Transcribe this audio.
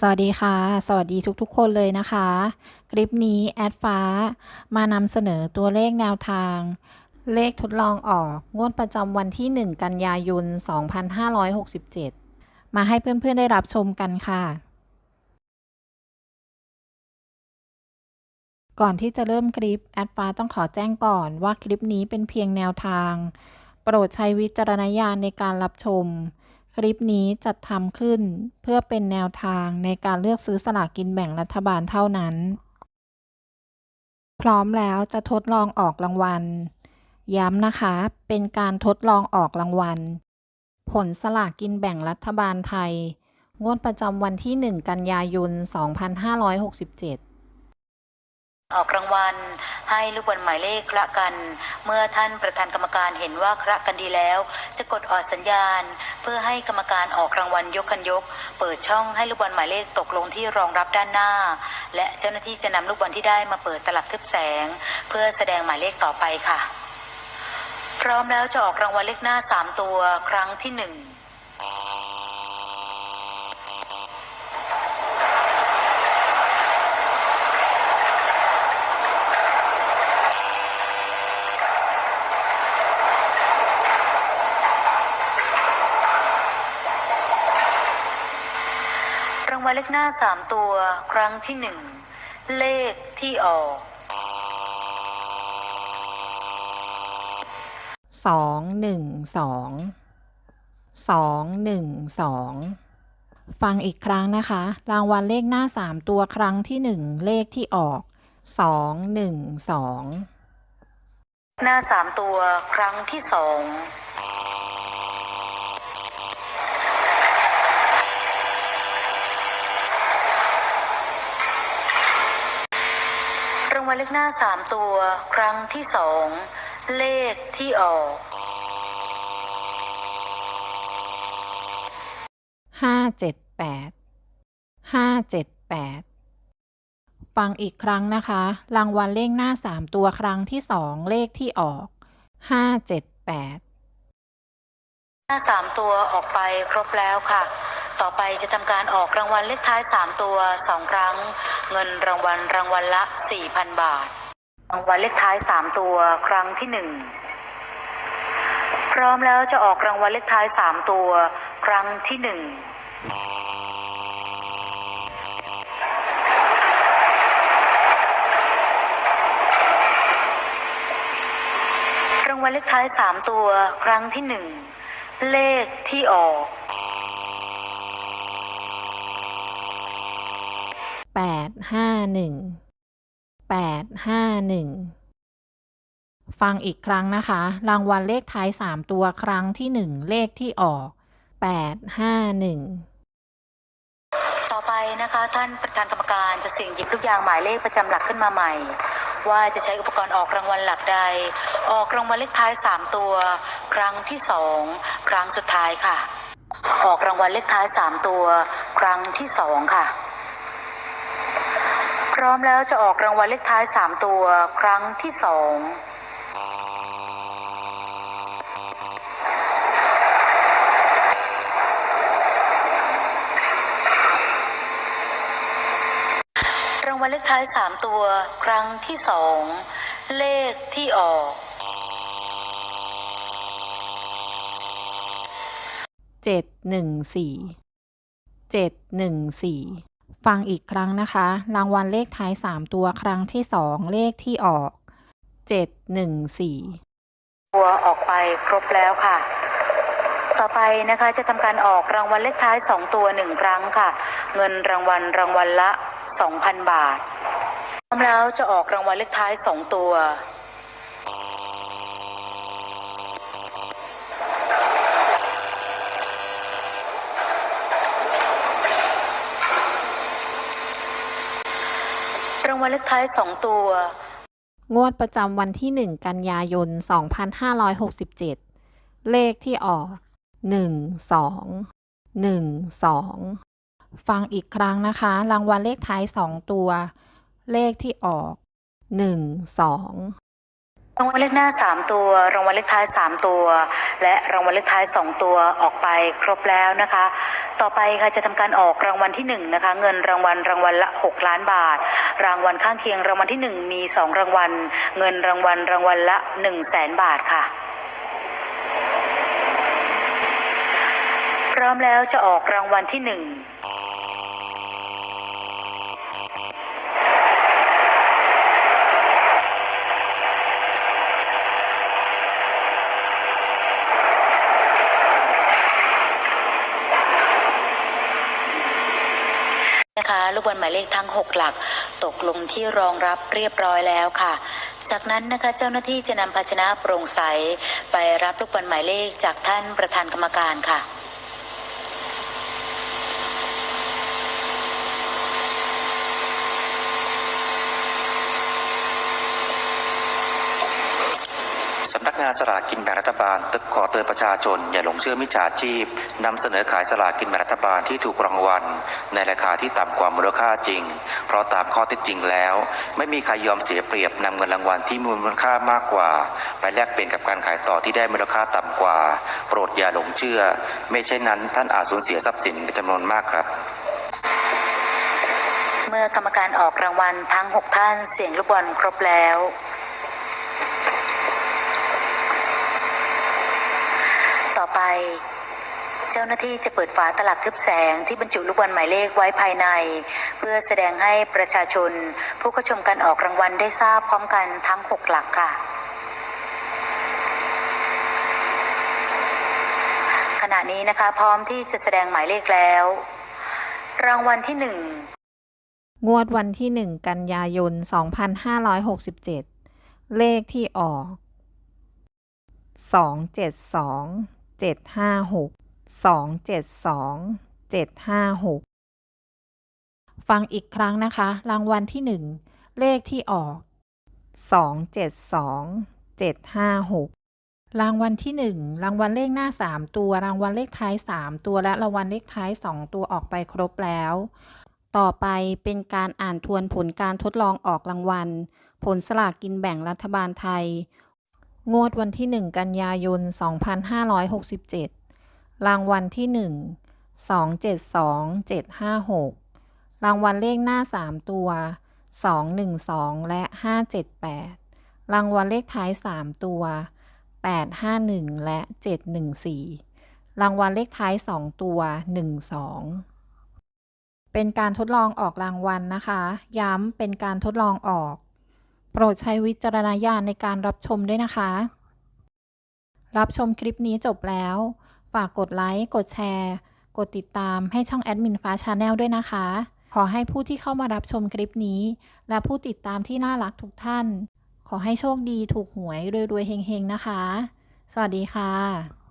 สวัสดีค่ะ สวัสดีทุกๆ คนเลยนะคะ คลิปนี้แอดฟ้ามานำเสนอตัวเลขแนวทาง เลขทดลองออกงวดประจำวันที่ 1 กันยายน 2567 มาให้เพื่อนๆ ได้รับชมกันค่ะ ก่อนที่จะเริ่มคลิปแอดฟ้าต้องขอแจ้งก่อนว่าคลิปนี้เป็นเพียงแนวทาง โปรดใช้วิจารณญาณในการรับชม คลิปนี้จัดทำขึ้นเพื่อเป็นแนวทางในการเลือกซื้อสลากกินแบ่งรัฐบาลเท่านั้น พร้อมแล้วจะทดลองออกรางวัล ย้ำนะคะ เป็นการทดลองออกรางวัล ผลสลากกินแบ่งรัฐบาลไทย งวดประจำวันที่ 1 กันยายน 2567 ออกรางวัลให้ลูกบอลหมายเลขคละกัน เมื่อท่านประธานกรรมการเห็นว่าคละกันดีแล้ว จะกดออดสัญญาณ เพื่อให้กรรมการออกรางวัลยกคันยก เปิดช่องให้ลูกบอลหมายเลขตกลงที่รองรับด้านหน้า และเจ้าหน้าที่จะนำลูกบอลที่ได้มาเปิดตลับทึบแสง เพื่อแสดงหมายเลขต่อไปค่ะ พร้อมแล้วจะออกรางวัลเลขหน้า 3 ตัวครั้งที่ 1 เลขหน้าสามตัวครั้งที่หนึ่งเลขที่ออก สองหนึ่งสองสองหนึ่งสองฟังอีกครั้งนะคะ รางวัลเลขหน้าสามตัวครั้งที่หนึ่งเลขที่ออกสองหนึ่งสองหน้าสามตัวครั้งที่สองางวัลเลขหน้าสามตัว ครั้งที่สองเลขที่ออกห้าเจ็ดแปดห้าเจ็ดแปดฟังอีกครั้งนะคะ รางวัลเลขหน้าสามตัวครั้งที่สองเลขที่ออกห้าเจ็ดแปดหน้าสามตัวออกไปครบแล้วค่ะ ต่อไปจะทำการออกรางวัลเลขท้ายสามตัวสองครั้ง เงินรางวัลรางวัลละสี่พันบาท รางวัลเลขท้ายสามตัวครั้งที่หนึ่งพร้อมแล้วจะออกรางวัลเลขท้ายสามตัว ครั้งที่หนึ่งรางวัลเลขท้ายสามตัว ครั้งที่หนึ่ง เลขที่ออก แปดห้าหนึ่งแปดห้าหนึ่งฟังอีกครั้งนะคะ รางวัลเลขท้ายสามตัวครั้งที่หนึ่งเลขที่ออกแปดห้าหนึ่งต่อไปนะคะท่านประธานกรรมการจะเสี่ยงหยิบลูกยางหมายเลขประจำหลักขึ้นมาใหม่ ว่าจะใช้อุปกรณ์ออกรางวัลหลักใด ออกรางวัลเลขท้ายสามตัว ครั้งที่สองครั้งสุดท้ายค่ะ ออกรางวัลเลขท้ายสามตัว ครั้งที่สองค่ะ พร้อมแล้วจะออกรางวัลเลขท้ายสามตัวครั้งที่สองรางวัลเลขท้ายสามตัว ครั้งที่สองเลขที่ออกเจ็ดหนึ่งสี่เจ็ดหนึ่งสี่ ฟังอีกครั้งนะคะ รางวัลเลขท้ายสามตัวครั้งที่สองเลขที่ออกเจ็ดหนึ่งสี่ตัวออกไปครบแล้วค่ะ ต่อไปนะคะจะทำการออกรางวัลเลขท้ายสองตัวหนึ่งครั้งค่ะ เงินรางวัลรางวัลละสองพันบาทพร้อมแล้วจะออกรางวัลเลขท้ายสองตัว เลขท้ายสองตัว งวดประจำวันที่1กันยายน 2567 เลขที่ออก1 2 1 2ฟังอีกครั้งนะคะ รางวัลเลขท้าย2ตัว เลขที่ออก1 2 รางวัลเลขหน้าสามตัว รางวัลเลขท้ายสามตัว และรางวัลเลขท้ายสองตัวออกไปครบแล้วนะคะ ต่อไปค่ะจะทำการออกรางวัลที่หนึ่งนะคะเงินรางวัลรางวัลละ 6 ล้านบาท รางวัลข้างเคียงรางวัลที่หนึ่งมี 2 รางวัล เงินรางวัลรางวัลละ 1 0 0 0 0แสนบาทค่ะ พร้อมแล้วจะออกรางวัลที่ห นะคะลูกบอลหมายเลขทั้ง 6 หลัก ตกลงที่รองรับเรียบร้อยแล้วค่ะ จากนั้นนะคะเจ้าหน้าที่จะนำภาชนะโปร่งใส ไปรับลูกบอลหมายเลขจากท่านประธานกรรมการค่ะ สำนัก งานสลากกินแบ่งรัฐบาลตึกขอเตือนประชาชน อย่าหลงเชื่อมิจฉาชีพนำเสนอขายสลากกินแบ่งรัฐบาลที่ถูกรางวัล ในราคาที่ต่ำกว่ามูลค่าจริง เพราะตามข้อเท็จจริงแล้ว ไม่มีใครยอมเสียเปรียบนำเงินรางวัลที่มูลค่ามากกว่า ไปแลกเปลี่ยนกับการขายต่อที่ได้มูลค่าต่ำกว่า โปรดอย่าหลงเชื่อ ไม่เช่นนั้นท่านอาจสูญเสียทรัพย์สินเป็นจำนวนมากครับเมื่อกรรมการออกรางวัลทั้ง 6 ท่านเสียงลูกบอลครบแล้ว ต่อไป เจ้าหน้าที่จะเปิดฝาตลับทึบแสงที่บรรจุลูกบอลหมายเลขไว้ภายใน เพื่อแสดงให้ประชาชน ผู้เข้าชมการออกรางวัลได้ทราบพร้อมกันทั้ง 6 หลักค่ะขณะนี้นะคะ พร้อมที่จะแสดงหมายเลขแล้ว รางวัลที่หนึ่งงวดวันที่ 1 กันยายน 2567 เลขที่ออก 272 756 272 756 ฟังอีกครั้งนะคะ รางวัลที่ 1 เลขที่ออก 272 756 รางวัลที่ 1 รางวัลเลขหน้า 3 ตัว รางวัลเลขท้าย 3 ตัวและรางวัลเลขท้าย 2 ตัวออกไปครบแล้ว ต่อไปเป็นการอ่านทวนผลการทดลองออกรางวัล ผลสลากกินแบ่งรัฐบาลไทย งวดวันที่ 1 กันยายน 2567 รางวัลที่ 1 272 756 รางวัลเลขหน้า 3 ตัว 212 และ 578 รางวัลเลขท้าย 3 ตัว 851 และ 714 รางวัลเลขท้าย 2 ตัว 12 เป็นการทดลองออกรางวัลนะคะ ย้ำเป็นการทดลองออก โปรดใช้วิจารณญาณในการรับชมด้วยนะคะ รับชมคลิปนี้จบแล้ว ฝากกดไลค์ กดแชร์ กดติดตามให้ช่องแอดมินฟ้าชาแนลด้วยนะคะ ขอให้ผู้ที่เข้ามารับชมคลิปนี้ และผู้ติดตามที่น่ารักทุกท่าน ขอให้โชคดีถูกหวยรวยๆเฮงๆนะคะ สวัสดีค่ะ